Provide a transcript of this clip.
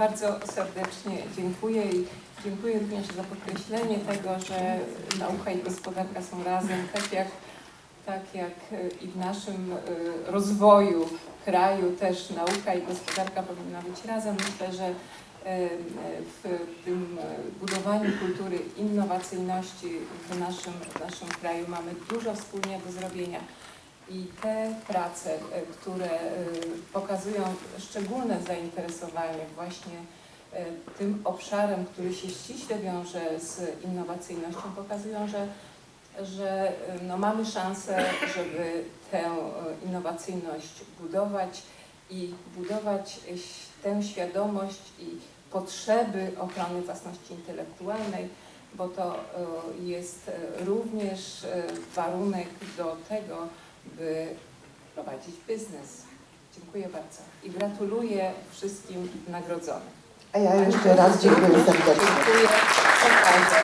Bardzo serdecznie dziękuję i dziękuję również za podkreślenie tego, że nauka i gospodarka są razem, tak jak, tak jak e, i w naszym e, rozwoju kraju też nauka i gospodarka powinna być razem. Myślę, że e, w tym budowaniu kultury innowacyjności w naszym, w naszym kraju mamy dużo wspólnie do zrobienia. I te prace, e, które e, pokazują szczególne zainteresowanie właśnie e, tym obszarem, który się ściśle wiąże z innowacyjnością, pokazują, że, że no, mamy szansę, żeby tę innowacyjność budować i budować tę świadomość i potrzeby ochrony własności intelektualnej, bo to jest również warunek do tego, by prowadzić biznes. Dziękuję bardzo i gratuluję wszystkim nagrodzonym. A ja jeszcze raz dziękuję serdecznie. Dziękuję.